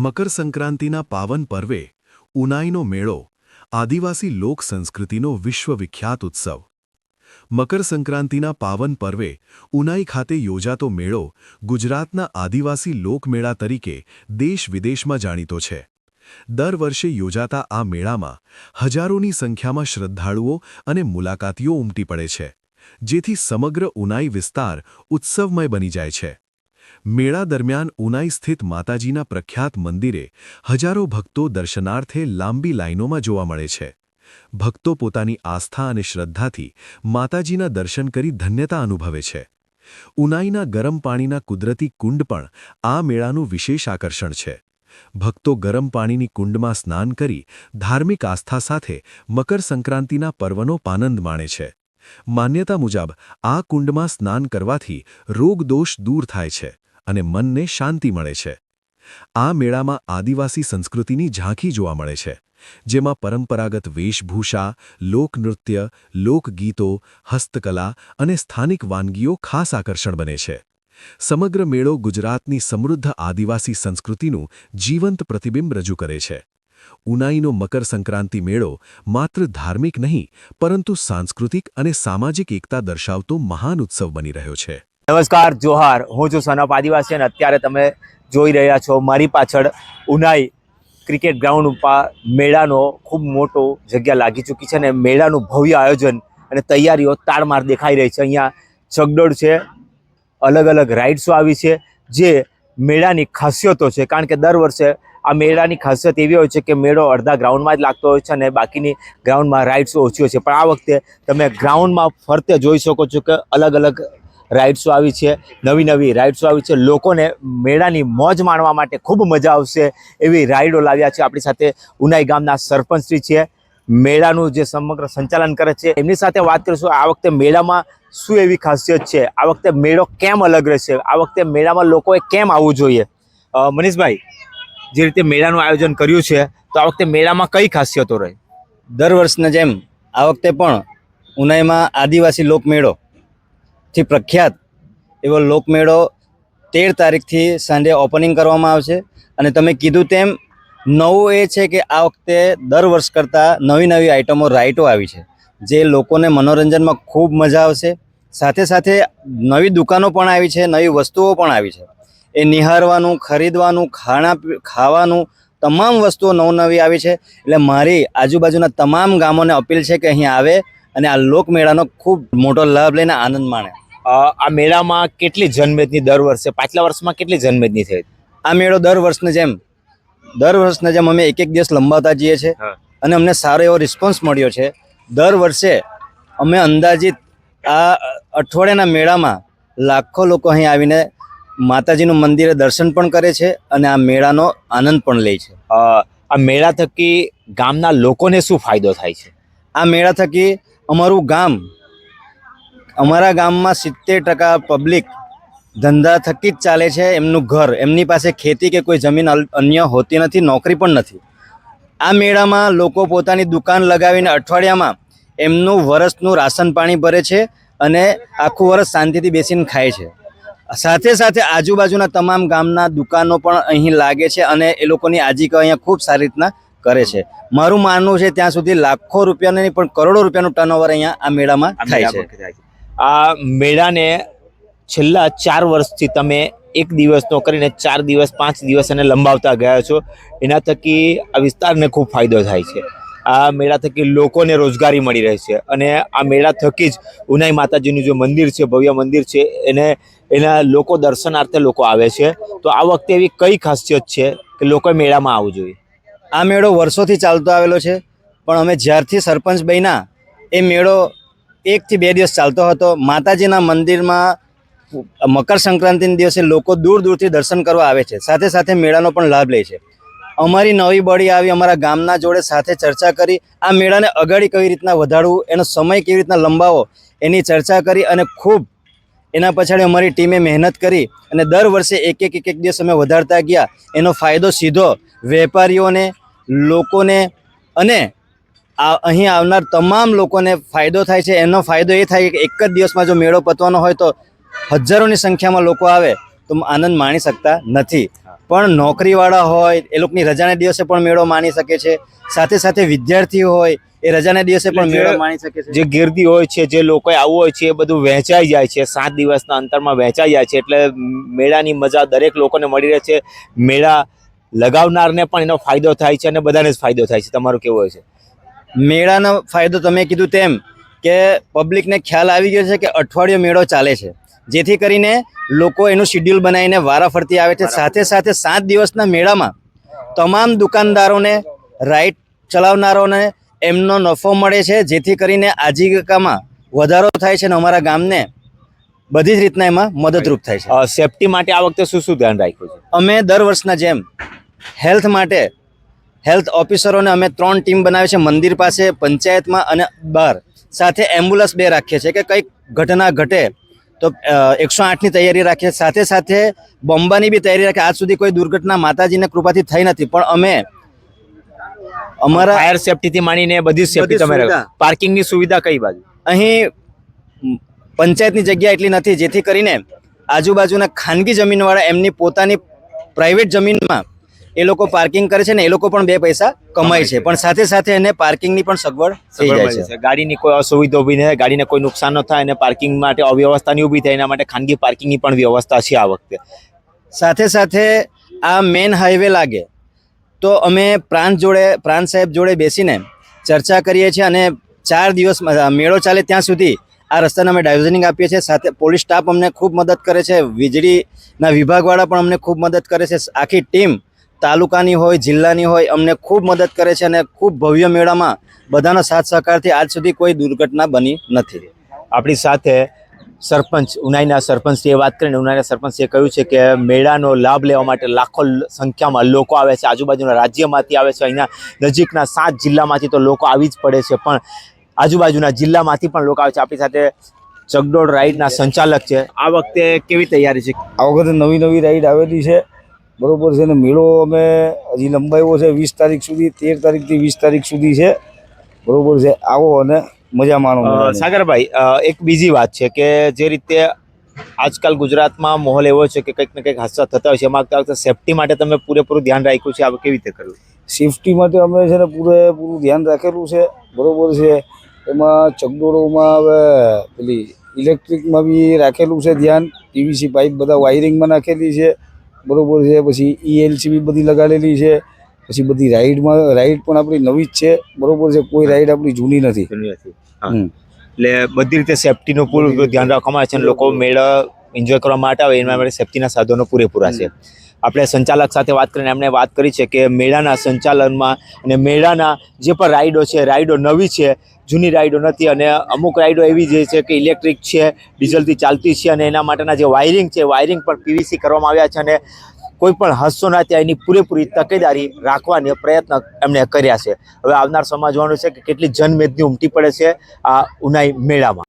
મકર સંક્રાંતિના પાવન પર્વે, ઉનાઈનો મેળો, આદિવાસી લોક સંસ્કૃતિનો વિશ્વવિખ્યાત ઉત્સવ. મકર સંક્રાંતિના પાવન પર્વે, ઉનાઈ ખાતે યોજાતો મેળો, ગુજરાતના આદિવાસી લોકમેળા તરીકે દેશ વિદેશમાં જાણીતો છે. દર વર્ષે યોજાતા આ મેળામાં, હજારોની સંખ્યામાં શ્રદ્ધાળુઓ અને મુલાકાતીઓ ઉમટી પડે છે, જેથી સમગ્ર ઉનાઈ વિસ્તાર ઉત્સવમય બની જાય છે. મેળા દરમિયાન ઉનાઈ સ્થિત માતાજીના પ્રખ્યાત મંદિરે હજારો ભક્તો દર્શનાર્થે લાંબી લાઇનોમાં જોવા મળે છે. ભક્તો પોતાની આસ્થા અને શ્રદ્ધાથી માતાજીના દર્શન કરી ધન્યતા અનુભવે છે. ઉનાઈના ગરમ પાણીના કુદરતી કુંડ પણ આ મેળાનું વિશેષ આકર્ષણ છે. ભક્તો ગરમ પાણીની કુંડમાં સ્નાન કરી ધાર્મિક આસ્થા સાથે મકર સંક્રાંતિના પર્વનો પાનંદ માણે છે. માન્યતા મુજબ આ કુંડમાં સ્નાન કરવાથી રોગદોષ દૂર થાય છે. અને મનને શાંતિ મળે છે. આ મેળામાં આદિવાસી સંસ્કૃતિની ઝાંખી જોવા મળે છે, જેમાં પરંપરાગત વેશભૂષા, લોકનૃત્ય, લોકગીતો, હસ્તકલા અને સ્થાનિક વાનગીઓ ખાસ આકર્ષણ બને છે. સમગ્ર મેળો ગુજરાતની સમૃદ્ધ આદિવાસી સંસ્કૃતિનું જીવંત પ્રતિબિંબ રજૂ કરે છે. ઉનાઈનો મકર સંક્રાંતિ મેળો માત્ર ધાર્મિક નહીં, પરંતુ સાંસ્કૃતિક અને સામાજિક એકતા દર્શાવતો મહાન ઉત્સવ બની રહ્યો છે. નમસ્કાર, જોહાર. હું છું સનપ આદિવાસી અને અત્યારે તમે જોઈ રહ્યા છો મારી પાછળ ઉનાઈ ક્રિકેટ ગ્રાઉન્ડ ઉપર મેળાનો ખૂબ મોટો જગ્યા લાગી ચૂકી છે અને મેળાનું ભવ્ય આયોજન અને તૈયારીઓ તાળમાર દેખાઈ રહી છે. અહીંયા ચગડોળ છે, અલગ અલગ રાઇડ્સો આવી છે, જે મેળાની ખાસિયતો છે. કારણ કે દર વર્ષે આ મેળાની ખાસિયત એવી હોય છે કે મેળો અડધા ગ્રાઉન્ડમાં જ લાગતો હોય છે અને બાકીની ગ્રાઉન્ડમાં રાઇડ્સો ઓછી હોય છે. પણ આ વખતે તમે ગ્રાઉન્ડમાં ફરતે જોઈ શકો છો કે અલગ અલગ રાઇડ્સો આવી છે, નવી નવી રાઇડ્સો આવી છે. લોકોને મેળાની મોજ માણવા માટે ખૂબ મજા આવશે એવી રાઇડો લાવ્યા છે આપણી સાથે ઉનાઈ ગામના સરપંચશ્રી છે. મેળાનું જે સમગ્ર સંચાલન કરે છે, એમની સાથે વાત કરીશું. આ વખતે મેળામાં શું એવી ખાસિયત છે? આ વખતે મેળો કેમ અલગ રહેશે? આ વખતે મેળામાં લોકોએ કેમ આવવું જોઈએ? મનીષભાઈ, જે રીતે મેળાનું આયોજન કર્યું છે, તો આ વખતે મેળામાં કઈ ખાસિયતો રહે? દર વર્ષના જેમ આ વખતે પણ ઉનાઈમાં આદિવાસી લોકમેળો થી પ્રખ્યાત એવો લોકમેળો તેર તારીખથી સાંજે ઓપનિંગ કરવામાં આવશે. અને તમે કીધું તેમ નવું એ છે કે આ વખતે દર વર્ષ કરતાં નવી નવી આઇટમો રાઇટો આવી છે, જે લોકોને મનોરંજનમાં ખૂબ મજા આવશે. સાથે સાથે નવી દુકાનો પણ આવી છે, નવી વસ્તુઓ પણ આવી છે. એ નિહાળવાનું ખરીદવાનું, ખાણા, ખાવાનું તમામ વસ્તુઓ નવનવી આવી છે. એટલે મારી આજુબાજુના તમામ ગામોને અપીલ છે કે અહીં આવે અને આ લોકમેળાનો ખૂબ મોટો લાભ લઈને આનંદ માણે. આ મેળામાં કેટલી જનમેદની દર વર્ષે? પાછલા વર્ષમાં કેટલી જનમેદની થઈ? આ મેળો દર વર્ષને જેમ દર વર્ષને જેમ અમે એક એક દિવસ લંબાતા જઈએ છીએ અને અમને સારો એવો રિસ્પોન્સ મળ્યો છે. દર વર્ષે અમે અંદાજિત આ અઠવાડિયાના મેળામાં લાખો લોકો અહીં આવીને માતાજીનું મંદિરે દર્શન પણ કરે છે અને આ મેળાનો આનંદ પણ લે છે. આ મેળા થકી ગામના લોકોને શું ફાયદો થાય છે? આ મેળા થકી અમારું ગામ અમારા ગામમાં સિત્તેર ટકા પબ્લિક ધંધા થકી જ ચાલે છે એમનું ઘર. એમની પાસે ખેતી કે કોઈ જમીન અન્ય હોતી નથી નોકરી પણ નથી. આ મેળામાં લોકો પોતાની દુકાન લગાવીને અઠવાડિયામાં એમનું વરસનું રાશન પાણી ભરે છે અને આખું વરસ શાંતિથી બેસીને ખાય છે. સાથે સાથે આજુબાજુના તમામ ગામના દુકાનો પણ અહીં લાગે છે અને એ લોકોની આજીવિકા અહીંયા ખૂબ સારી રીતના કરે છે. મારું માનવું છે ત્યાં સુધી લાખો રૂપિયાની નહીં પણ કરોડો રૂપિયાનું ટર્નઓવર અહીંયા આ મેળામાં થાય છે. આ મેળાને છેલ્લા ચાર વર્ષથી તમે એક દિવસનો કરીને ચાર દિવસ, પાંચ દિવસ એને લંબાવતા ગયા છો. એના થકી આ વિસ્તારને ખૂબ ફાયદો થાય છે. આ મેળા થકી લોકોને રોજગારી મળી રહે છે અને આ મેળા થકી જ ઉનાઈ માતાજીનું જે મંદિર છે, ભવ્ય મંદિર છે, એને, એના લોકો દર્શનાર્થે લોકો આવે છે. તો આ વખતે એવી કઈ ખાસિયત છે કે લોકોએ મેળામાં આવવું જોઈએ? આ મેળો વર્ષોથી ચાલતો આવેલો છે, પણ અમે જ્યારથી સરપંચ બન્યા, એ મેળો એકથી બે દિવસ ચાલતો હતો. માતાજીના મંદિરમાં મકર સંક્રાંતિના દિવસે લોકો દૂર દૂરથી દર્શન કરવા આવે છે. સાથે સાથે મેળાનો પણ લાભ લે છે. અમારી નવી બળી આવી અમારા ગામના જોડે સાથે ચર્ચા કરી. આ મેળાને અગાડી કઈ રીતના વધારવું, એનો સમય કેવી રીતના લંબાવો એની ચર્ચા કરી અને ખૂબ એના પછાડી અમારી ટીમે મહેનત કરી અને દર વર્ષે એક એક એક એક દિવસ અમે વધારતા ગયા. એનો ફાયદો સીધો વેપારીઓને, લોકોને અને અહીં આવનાર તમામ લોકોને ફાયદો થાય છે. એનો ફાયદો એ થાય કે એક જ દિવસમાં જો મેળો પતવાનો હોય તો હજારોની સંખ્યામાં લોકો આવે તો આનંદ માણી શકતા નથી. પણ નોકરીવાળા હોય એ લોકોની રજાના દિવસે પણ મેળો માણી શકે છે. સાથે સાથે વિદ્યાર્થી હોય એ રજાના દિવસે પણ મેળો માણી શકે છે. જે ગીર્દી હોય છે જે લોકોએ આવવું હોય છે એ બધું વહેંચાઈ જાય છે. સાત દિવસના અંતરમાં વહેંચાઈ જાય છે. એટલે મેળાની મજા દરેક લોકોને મળી રહે છે. મેળા લગાવનારને પણ એનો ફાયદો થાય છે અને બધાને જ ફાયદો થાય છે. તમારું કેવું હોય છે? મેળાનો ફાયદો તમે કીધું તેમ કે પબ્લિકને ખ્યાલ આવી ગયો છે કે અઠવાડિયો મેળો ચાલે છે. જેથી કરીને લોકો એનું શિડ્યુલ બનાવીને વારાફરતી આવે છે. સાથે સાથે સાત દિવસના મેળામાં તમામ દુકાનદારોને રાઈડ ચલાવનારોને એમનો નફો મળે છે. જેથી કરીને આજીવિકામાં વધારો થાય છે અને અમારા ગામને બધી જ રીતના એમાં મદદરૂપ થાય છે. સેફટી માટે આ વખતે શું શું ધ્યાન રાખ્યું છે? અમે દર વર્ષના જેમ હેલ્થ માટે હેલ્થ ઓફિસરોને અમે ત્રણ ટીમ બનાવી છે મંદિર પાસે પંચાયતમાં અને બહાર સાથે એમ્બ્યુલન્સ બે રાખીએ છીએ કે કંઈક ઘટના ઘટે તો એકસો આઠની તૈયારી રાખીએ. સાથે સાથે બોમ્બાની બી તૈયારી રાખીએ. આજ સુધી કોઈ દુર્ઘટના માતાજીને કૃપાથી થઈ નથી પણ અમે અમારા ફાયર સેફટીથી માંડીને બધી સેફટી તમે. પાર્કિંગની સુવિધા કઈ બાજુ? અહીં પંચાયતની જગ્યા એટલી નથી જેથી કરીને આજુબાજુના ખાનગી જમીનવાળા એમની પોતાની પ્રાઇવેટ જમીનમાં એ લોકો પાર્કિંગ કરે છે ને એ લોકો પણ બે પૈસા કમાય છે. પણ સાથે સાથે એને પાર્કિંગની પણ સગવડ થઈ જાય છે. ગાડીની કોઈ અસુવિધા ઊભી થાય ગાડીને કોઈ નુકસાન ન થાય અને પાર્કિંગ માટે અવ્યવસ્થાની ઊભી થાય એના માટે ખાનગી પાર્કિંગની પણ વ્યવસ્થા છે આ વખતે. સાથે સાથે આ મેન હાઈવે લાગે. તો અમે પ્રાંત જોડે પ્રાંત સાહેબ જોડે બેસીને ચર્ચા કરીએ છીએ અને ચાર દિવસ મેળો ચાલે ત્યાં સુધી આ રસ્તાને અમે ડાયવર્ઝનિંગ આપીએ છીએ. સાથે પોલીસ સ્ટાફ અમને ખૂબ મદદ કરે છે. વીજળીના વિભાગવાળા પણ અમને ખૂબ મદદ કરે છે. આખી ટીમ તાલુકાની હોય, જિલ્લાની હોય, અમને ખૂબ મદદ કરે છે અને ખૂબ ભવ્ય મેળામાં બધાના સાથ સહકારથી આજ સુધી કોઈ દુર્ઘટના બની નથી. આપણી સાથે સરપંચ, ઉનાઈના સરપંચશ્રીએ વાત કરીને ઉનાઈના સરપંચે કહ્યું છે કે મેળાનો લાભ લેવા માટે લાખો સંખ્યામાં લોકો આવે છે. આજુબાજુના રાજ્યમાંથી આવે છે. અહીંના નજીકના સાત જિલ્લામાંથી તો લોકો આવી જ પડે છે. પણ આજુબાજુના જિલ્લામાંથી પણ લોકો આવે છે. આપણી સાથે ચગડોળ રાઈડના સંચાલક છે. આ વખતે કેવી તૈયારી છે? આ વખતે નવી નવી રાઈડ આવેલી છે. બરોબર છે ને મેળો અમે હજી લંબાવ્યો છે વીસ તારીખ સુધી તેર તારીખથી વીસ તારીખ સુધી છે. બરોબર છે આવો અને મજા માણો સાગરભાઈ એક બીજી વાત છે કે જે રીતે આજકાલ ગુજરાતમાં માહોલ એવો છે કે કંઈક ને કંઈક હાદસા થતા હોય છે એમાં આ વખતે સેફટી માટે તમે પૂરેપૂરું ધ્યાન રાખ્યું છે આ કેવી રીતે કર્યું? સેફટી માટે અમે છે ને પૂરેપૂરું ધ્યાન રાખેલું છે બરોબર છે. એમાં ચકડોળોમાં હવે પેલી ઇલેક્ટ્રિકમાં બી રાખેલું છે ધ્યાન પીવીસી પાઇપ બધા વાયરિંગમાં નાખેલી છે. બરોબર છે પછી ઈએલસી બી બધી લગાડેલી છે પછી બધી રાઈડમાં રાઈડ પણ આપણી નવી જ છે બરોબર છે કોઈ રાઈડ આપણી જૂની નથી. એટલે બધી રીતે સેફટીનું પૂરું ધ્યાન રાખવામાં આવે છે અને લોકો મેળા એન્જોય કરવા માટે આવે એના માટે સેફટીના સાધનો પૂરેપૂરા છે. આપણે સંચાલક સાથે વાત કરીને એમણે વાત કરી છે કે મેળાના સંચાલનમાં અને મેળાના જે પણ રાઈડો છે, રાઈડો નવી છે, જૂની રાઈડો નથી અને અમુક રાઈડો એવી જે છે કે ઇલેક્ટ્રિક છે, ડીઝલથી ચાલતી છે અને એના માટેના જે વાયરિંગ છે, વાયરિંગ પણ પીવીસી કરવામાં આવ્યા છે અને કોઈ પણ હાદસો ના ત્યાં એની પૂરેપૂરી તકેદારી રાખવાની પ્રયત્ન એમણે કર્યા છે. હવે આવનાર સમજવાનું છે કે કેટલી જનમેદની ઉમટી પડે છે આ ઉનાઈ મેળામાં.